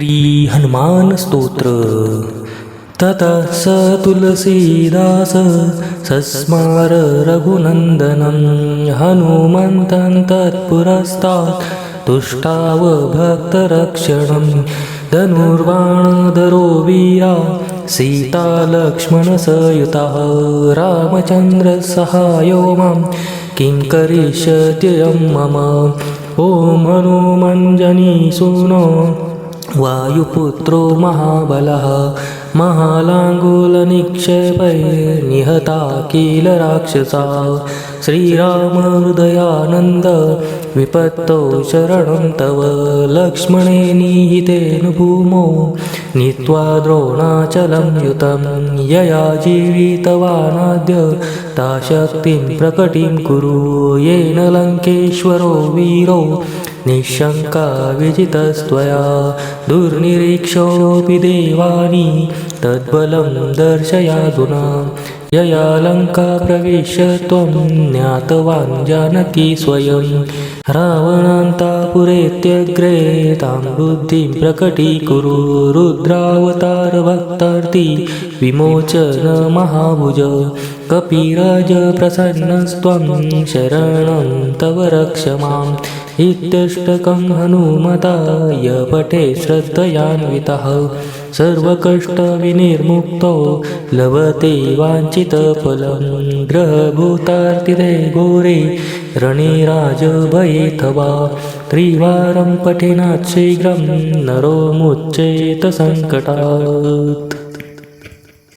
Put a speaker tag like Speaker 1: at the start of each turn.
Speaker 1: श्री हनुमान स्तोत्र। ततः स तुलसीदास सस्मार रघुनन्दनं। हनुमन्तं तत्पुरस्तात् तुष्टाव भक्तरक्षणं धनुर्बाणधरो वीरा सीतालक्ष्मणसयुतः रामचन्द्रसहायो मां। किं करिष्यत्ययं मम? ॐ हनुमञ्जनीसूनो वायुपुत्रो महाबलः महालाङ्गुलनिक्षेपैर्निहता किल राक्षसा श्रीरामहृदयानन्द विपत्तौ शरणं तव। लक्ष्मणे निहितेन भूमौ नीत्वा द्रोणाचलं युतं यया जीवितवानाद्य ता शक्तिं प्रकटिं कुरु। येन लङ्केश्वरो वीरो निःशङ्का विजितस्त्वया दुर्निरीक्षोऽपि देवानि तद्बलं दर्शयाधुना यया लङ्का त्वं ज्ञातवान् जानकी स्वयं। रावणान्तापुरेत्यग्रे तां बुद्धिं प्रकटीकुरु रुद्रावतारभक्तार्ति विमोचन महाभुज कपिराज प्रसन्नस्त्वं शरणं तव रक्ष माम्। इत्यष्टकं पठे श्रद्धयान्वितः। सर्व कष्ट सर्वकष्टविनिर्मुक्तो लभते वाञ्छितफलं ग्रहभूतार्तिरे घोरे रणे त्रिवारं पठिनात् शीघ्रं नरो मुच्चेत सङ्कटात्